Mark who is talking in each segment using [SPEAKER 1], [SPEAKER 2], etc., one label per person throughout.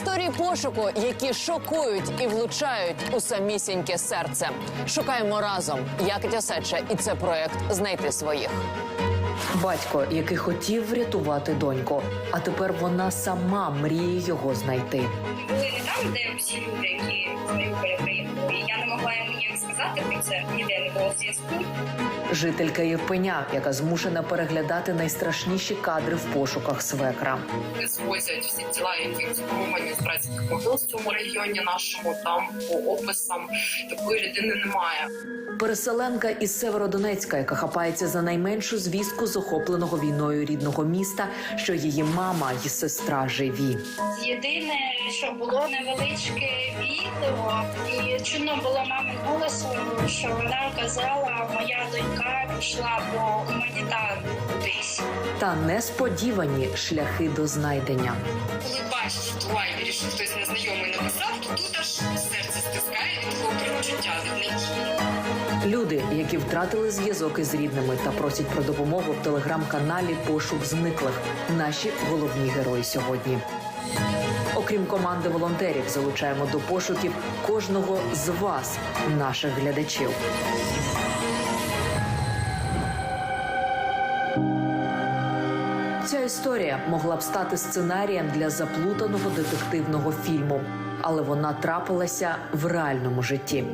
[SPEAKER 1] Історії пошуку, які шокують і влучають у самісіньке серце. Шукаємо разом. Я Катя Сеча, і це проект знайти своїх.
[SPEAKER 2] Батько, який хотів врятувати доньку, а тепер вона сама мріє його знайти.
[SPEAKER 3] були не там, де всі люди, які з Маріуполя приїхали. І я не могла йому ніяк сказати про це, ніде не було зв'язку.
[SPEAKER 2] Жителька Євпеня, яка змушена переглядати найстрашніші кадри в пошуках свекра.
[SPEAKER 4] не звозять всі тіла, які сформовані з братських могил в цьому регіоні нашому. Там по описам такої людини немає.
[SPEAKER 2] Переселенка із Северодонецька, яка хапається за найменшу звістку з охопленого війною рідного міста, що її мама і сестра живі.
[SPEAKER 3] Єдине, що було невеличке відео, і чудно було мами голосу, що вона казала, моя донька пішла по гуманітарну кудись.
[SPEAKER 2] Та несподівані шляхи до знайдення.
[SPEAKER 4] Коли бачиш в лайвері, що хтось незнайомий написав, то тут аж серце стискає від такого перечуття від надії.
[SPEAKER 2] Люди, які втратили зв'язок із рідними та просять про допомогу в телеграм-каналі Пошук зниклих. Наші головні герої сьогодні. Окрім команди волонтерів, залучаємо до пошуків кожного з вас, наших глядачів. Ця історія могла б стати сценарієм для заплутаного детективного фільму, але вона трапилася в реальному житті.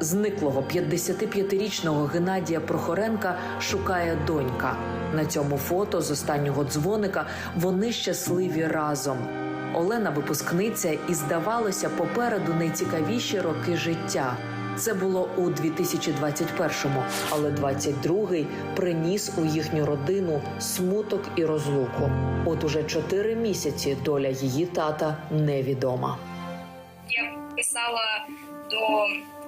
[SPEAKER 2] Зниклого 55-річного Геннадія Прохоренка шукає донька. На цьому фото з останнього дзвоника вони щасливі разом. Олена випускниця і здавалося попереду найцікавіші роки життя. Це було у 2021-му, але 22-й приніс у їхню родину смуток і розлуку. От уже чотири місяці доля її тата невідома.
[SPEAKER 3] Я писала до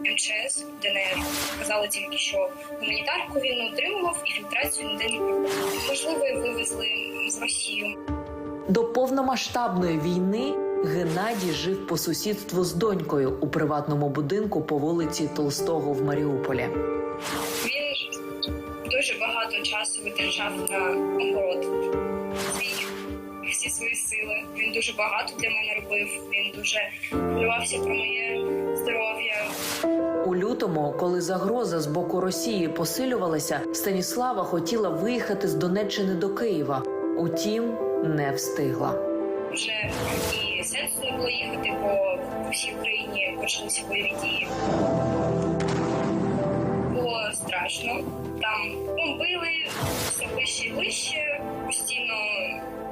[SPEAKER 3] МЧС ДНР. Казала тільки, що гуманітарку він отримував і фільтрацію ніде не проходив. Можливо, і вивезли з Росії.
[SPEAKER 2] До повномасштабної війни Геннадій жив по сусідству з донькою у приватному будинку по вулиці Толстого в Маріуполі.
[SPEAKER 3] Він дуже багато часу витрачав на огород свій всі свої сили. Він дуже багато для мене робив. Він дуже хвилювався про моє здоров'я.
[SPEAKER 2] Лютому, коли загроза з боку Росії посилювалася, Станіслава хотіла виїхати з Донеччини до Києва. Утім, не встигла.
[SPEAKER 3] Вже і сенсу було їхати, бо по всій Україні почалися бойові дії. Було страшно. Там бомбили все вище і вище, постійно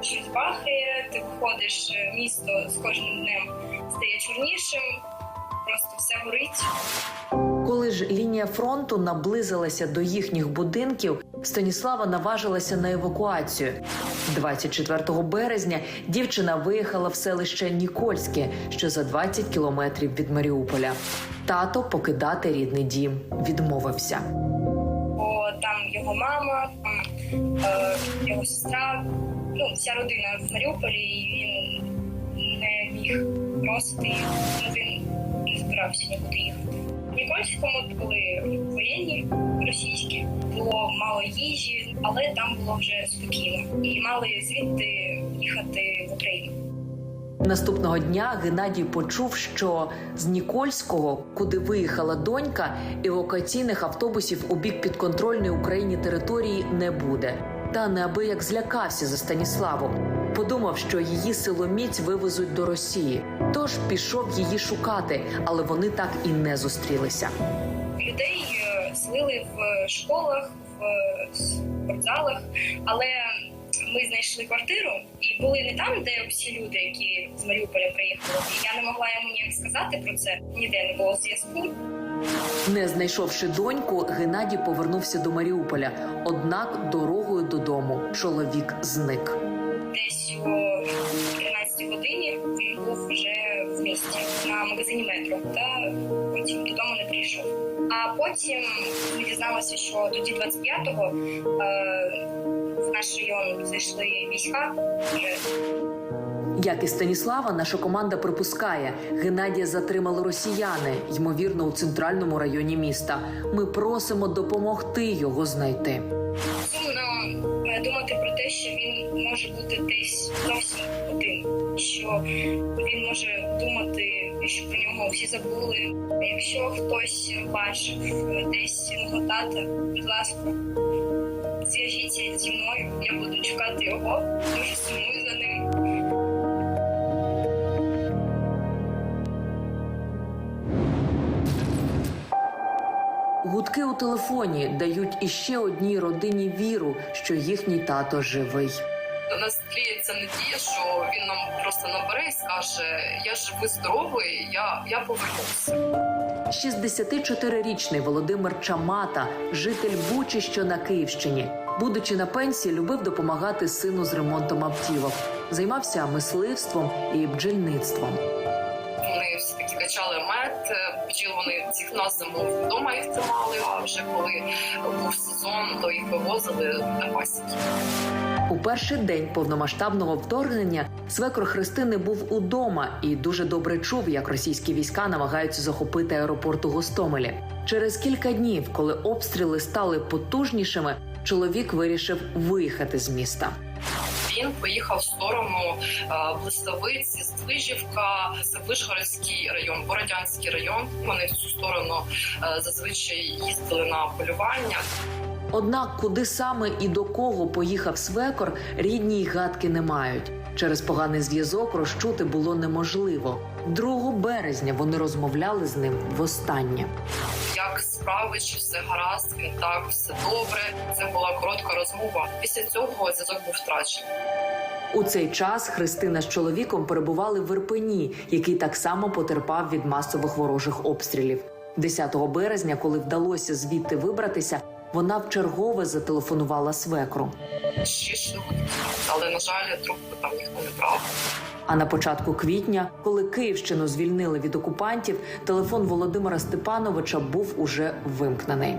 [SPEAKER 3] щось бахає. Ти виходиш, е, місто з кожним днем стає чорнішим, просто все горить.
[SPEAKER 2] Коли ж лінія фронту наблизилася до їхніх будинків, Станіслава наважилася на евакуацію. 24 березня дівчина виїхала в селище Нікольське, що за 20 кілометрів від Маріуполя. Тато покидати рідний дім відмовився.
[SPEAKER 3] бо там його мама, там е, його сестра, ну вся родина в Маріуполі, і він не міг просити. Ну він збирався нікуди їхати. В Нікольському були воєнні російські, було мало їжі, але там було вже спокійно. І мали звідти їхати в Україну.
[SPEAKER 2] Наступного дня Геннадій почув, що з Нікольського, куди виїхала донька, евакуаційних автобусів у бік підконтрольної Україні території не буде. Та неабияк злякався за Станіславу. Подумав, що її силоміць вивезуть до Росії. Тож пішов її шукати, але вони так і не зустрілися.
[SPEAKER 3] людей е, селили в школах, в е, спортзалах, але ми знайшли квартиру і були не там, де всі люди, які з Маріуполя приїхали. І я не могла йому ніяк сказати про це. Ніде не було зв'язку.
[SPEAKER 2] Не знайшовши доньку, Геннадій повернувся до Маріуполя. Однак дорогою додому чоловік зник.
[SPEAKER 3] Десь о 13 годині він був вже в місті на магазині метро, та потім додому не прийшов. А потім ми дізналися, що тоді 25-го е, в наш район зайшли війська. Вже
[SPEAKER 2] Як і Станіслава, наша команда припускає, Геннадія затримали росіяни, ймовірно, у центральному районі міста. Ми просимо допомогти його знайти.
[SPEAKER 3] Він може думати, що про нього всі забули. Якщо хтось бачив десь мого тата, будь ласка, зв'яжіться зі мною. Я буду чекати його, дуже сумую за ним.
[SPEAKER 2] Гудки у телефоні дають іще одній родині віру, що їхній тато живий.
[SPEAKER 4] До нас тліється надія, що він нам просто набере і скаже: Я живий, здоровий, я, я повернуся.
[SPEAKER 2] 64-річний Володимир Чамата, житель Бучі, що на Київщині, будучи на пенсії, любив допомагати сину з ремонтом автівок, займався мисливством і бджільництвом.
[SPEAKER 4] Вони всі таки качали мед, бджіл вони цих на зиму вдома їх тримали. А вже коли був сезон, то їх вивозили на пасіки.
[SPEAKER 2] У перший день повномасштабного вторгнення свекор Христини був удома і дуже добре чув, як російські війська намагаються захопити аеропорт у Гостомелі. Через кілька днів, коли обстріли стали потужнішими, чоловік вирішив виїхати з міста.
[SPEAKER 4] Він поїхав в сторону е, Блистовиці, Здвижівка, Вишгородський район, Бородянський район. Вони в цю сторону е, зазвичай їздили на полювання.
[SPEAKER 2] Однак, куди саме і до кого поїхав свекор, рідні й гадки не мають. Через поганий зв'язок розчути було неможливо. 2 березня вони розмовляли з ним востаннє.
[SPEAKER 4] Як справи, чи все гаразд? Він так, все добре. Це була коротка розмова. Після цього зв'язок був втрачений.
[SPEAKER 2] У цей час Христина з чоловіком перебували в Ірпені, який так само потерпав від масових ворожих обстрілів. 10 березня, коли вдалося звідти вибратися, вона вчергове зателефонувала свекру.
[SPEAKER 4] Але на жаль, трубку там ніхто не брав.
[SPEAKER 2] А на початку квітня, коли Київщину звільнили від окупантів, телефон Володимира Степановича був уже вимкнений.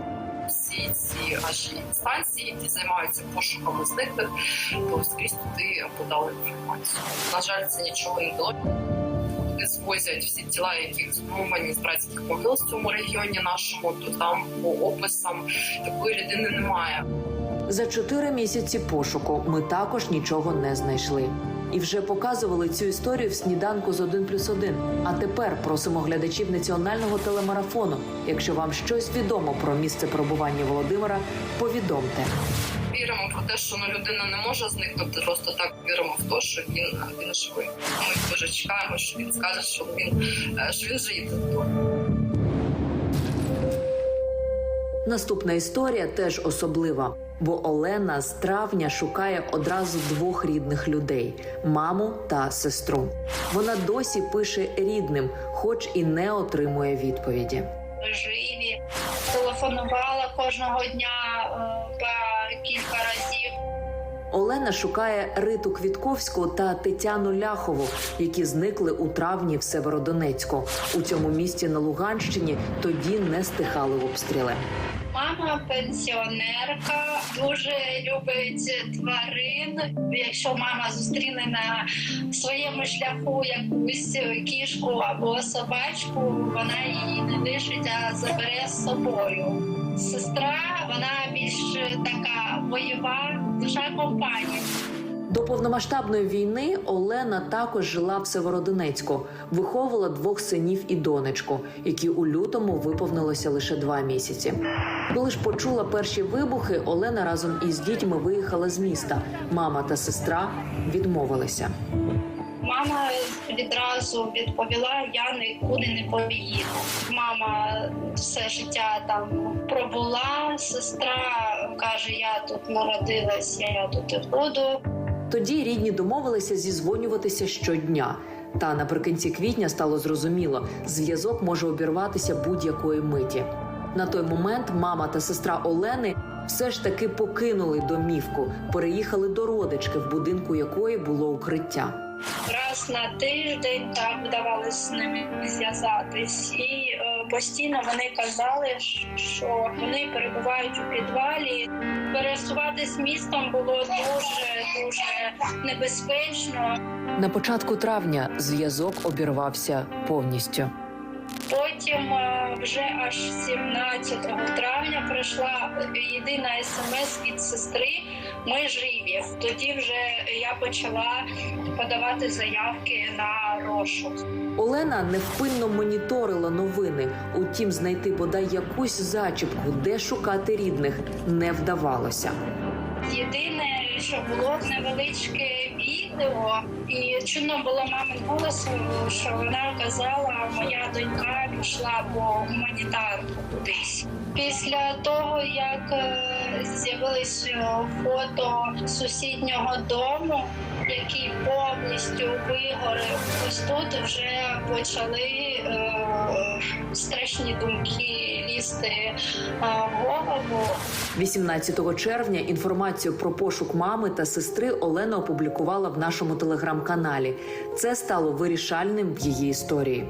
[SPEAKER 4] Всі ці аж інстанції, які займаються пошуками зниклих, то скрізь туди подали інформацію. На жаль, це нічого не дало. Туди звозять всі тіла, які сформовані з братських могил в цьому регіоні нашому, то там по описам такої людини немає.
[SPEAKER 2] За чотири місяці пошуку ми також нічого не знайшли. І вже показували цю історію в сніданку з 1 плюс 1. А тепер просимо глядачів національного телемарафону. Якщо вам щось відомо про місце перебування Володимира, повідомте.
[SPEAKER 4] Віримо про те, що ну, людина не може зникнути просто так. Віримо в те, що він, він живий. Ми дуже чекаємо, що він скаже, що він е, що він живе.
[SPEAKER 2] Наступна історія теж особлива, бо Олена з травня шукає одразу двох рідних людей маму та сестру. Вона досі пише рідним, хоч і не отримує відповіді.
[SPEAKER 5] живі. Телефонувала кожного дня
[SPEAKER 2] Олена шукає Риту Квітковську та Тетяну Ляхову, які зникли у травні в Северодонецьку. У цьому місті на Луганщині тоді не стихали обстріли.
[SPEAKER 5] Мама пенсіонерка, дуже любить тварин. Якщо мама зустріне на своєму шляху якусь кішку або собачку, вона її не лишить, а забере з собою. Сестра, вона більш така бойова, душа компанії.
[SPEAKER 2] До повномасштабної війни Олена також жила в Северодонецьку, виховувала двох синів і донечку, які у лютому виповнилося лише два місяці. Коли ж почула перші вибухи, Олена разом із дітьми виїхала з міста. Мама та сестра відмовилися.
[SPEAKER 5] Мама відразу відповіла: я нікуди не поїду. Мама все життя там пробула. Сестра каже: Я тут народилась, я тут і буду.
[SPEAKER 2] Тоді рідні домовилися зізвонюватися щодня. Та наприкінці квітня стало зрозуміло, зв'язок може обірватися будь-якої миті. На той момент мама та сестра Олени все ж таки покинули домівку, переїхали до родички, в будинку якої було укриття.
[SPEAKER 5] Раз на тиждень так вдавалося з ними зв'язатись, і постійно вони казали, що вони перебувають у підвалі. Пересуватись містом було дуже дуже небезпечно.
[SPEAKER 2] На початку травня зв'язок обірвався повністю.
[SPEAKER 5] Потім е, вже аж 17 травня прийшла єдина смс від сестри. Ми живі. Тоді вже я почала подавати заявки на розшук.
[SPEAKER 2] Олена невпинно моніторила новини. Утім, знайти бодай якусь зачіпку, де шукати рідних, не вдавалося.
[SPEAKER 5] Єдине, що було невеличке відео, і чудно було мамин голос, що вона казала, моя донька пішла по гуманітарку кудись. Після того, як е, з'явились фото сусіднього дому, який повністю вигорів, ось тут вже почали е, страшні думки лізти е, в голову.
[SPEAKER 2] 18 червня інформацію про пошук мами та сестри Олена опублікувала в нашому телеграм-каналі. Це стало вирішальним в її історії.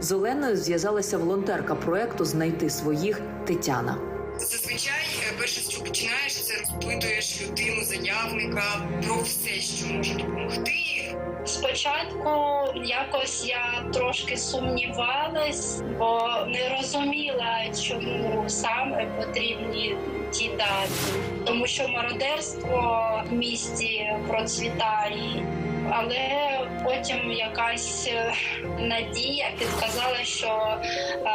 [SPEAKER 2] З Оленою зв'язалася волонтерка проекту Знайти своїх Тетяна.
[SPEAKER 6] Зазвичай е, перше, чого починаєш, це розпитуєш людину, заявника про все, що може допомогти.
[SPEAKER 5] Спочатку якось я трошки сумнівалась, бо не розуміла, чому саме потрібні ті дати, тому що мародерство в місті процвітає. Але потім якась е, надія підказала, що е,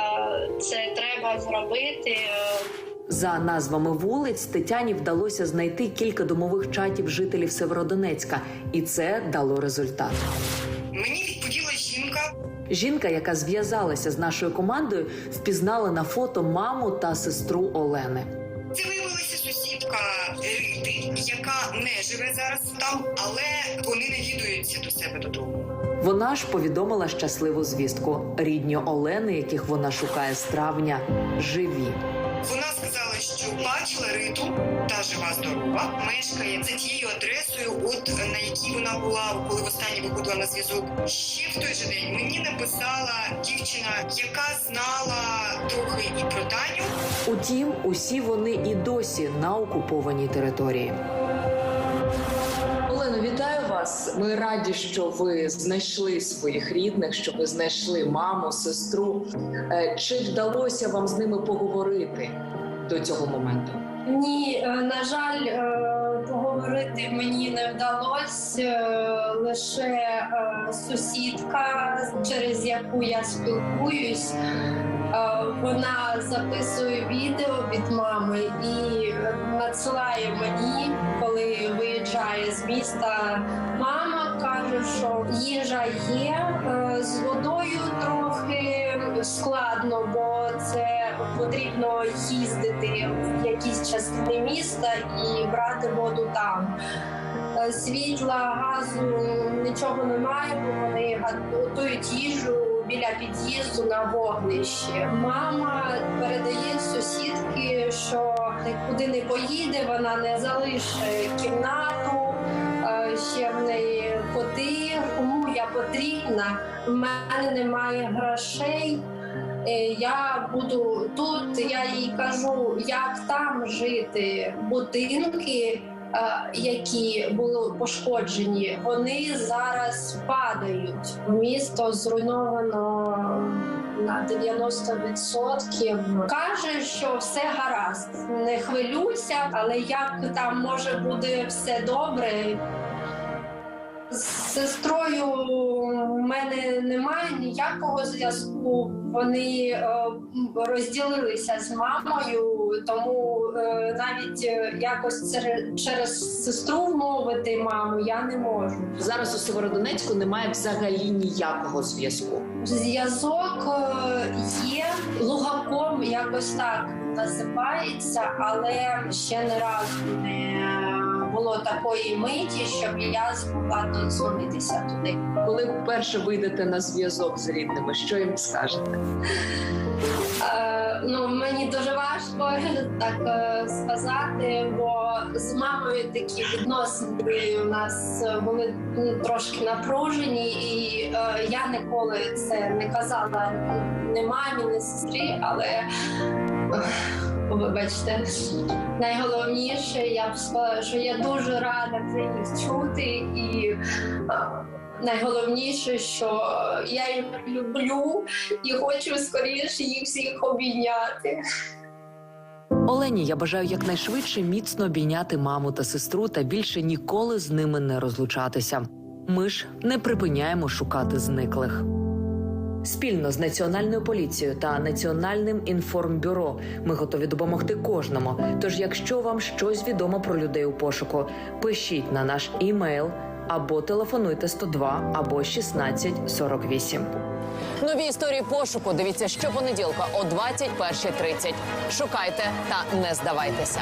[SPEAKER 5] це треба зробити. е,
[SPEAKER 2] За назвами вулиць Тетяні вдалося знайти кілька домових чатів жителів Северодонецька, і це дало результат.
[SPEAKER 6] Мені відповіла жінка,
[SPEAKER 2] Жінка, яка зв'язалася з нашою командою, впізнала на фото маму та сестру Олени.
[SPEAKER 6] це яка не живе зараз там, але вони навідуються до себе додому.
[SPEAKER 2] Вона ж повідомила щасливу звістку. Рідні Олени, яких вона шукає з травня, живі.
[SPEAKER 6] Що бачила Риту та жива здорова, мешкає за тією адресою, от на якій вона була, коли востаннє виходила на зв'язок. Ще в той же день мені написала дівчина, яка знала трохи і про Таню.
[SPEAKER 2] Утім, усі вони і досі на окупованій території.
[SPEAKER 7] Олено, вітаю вас. Ми раді, що ви знайшли своїх рідних, що ви знайшли маму, сестру. Е, Чи вдалося вам з ними поговорити до цього моменту?
[SPEAKER 5] Ні, е, на жаль, е, поговорити мені не вдалося. Е, Лише сусідка, через яку я спілкуюсь, вона записує відео від мами і надсилає мені, коли виїжджає з міста. Мама каже, що їжа є з водою трохи складно, бо це потрібно їздити в якісь частини міста і брати воду там. Е, Світла, газу нічого немає, бо вони готують їжу біля під'їзду на вогнище. Мама передає сусідки, що куди не поїде, вона не залишить кімнату. Е, Ще в неї коти, кому я потрібна. В мене немає грошей. Е, Я буду тут. Я їй кажу, як там жити. Будинки, е, які були пошкоджені, вони зараз падають. Місто зруйновано на 90%. Каже, що все гаразд, не хвилюйся, але як там може бути все добре, з сестрою в мене немає ніякого зв'язку. Вони е, розділилися з мамою, тому е, навіть е, якось через сестру вмовити маму я не можу.
[SPEAKER 7] Зараз у Северодонецьку немає взагалі ніякого зв'язку.
[SPEAKER 5] Зв'язок є лугаком, якось так називається, але ще не разу не було такої миті, щоб я змогла додзвонитися туди.
[SPEAKER 7] Коли вперше вийдете на зв'язок з рідними, що їм скажете?
[SPEAKER 5] Е, ну мені дуже важко так е, сказати, бо з мамою такі відносини у нас були ну, трошки напружені, і е, я ніколи це не казала ні мамі, ні сестрі, але е, вибачте, найголовніше я б сказала, що я дуже рада це їх чути і. Найголовніше, що я їх люблю і хочу скоріше їх всіх обійняти.
[SPEAKER 2] Олені я бажаю якнайшвидше міцно обійняти маму та сестру та більше ніколи з ними не розлучатися. Ми ж не припиняємо шукати зниклих. Спільно з національною поліцією та національним інформбюро ми готові допомогти кожному. Тож, якщо вам щось відомо про людей у пошуку, пишіть на наш імейл або телефонуйте 102 або 1648.
[SPEAKER 1] Нові історії пошуку. Дивіться щопонеділка о 21.30. Шукайте та не здавайтеся.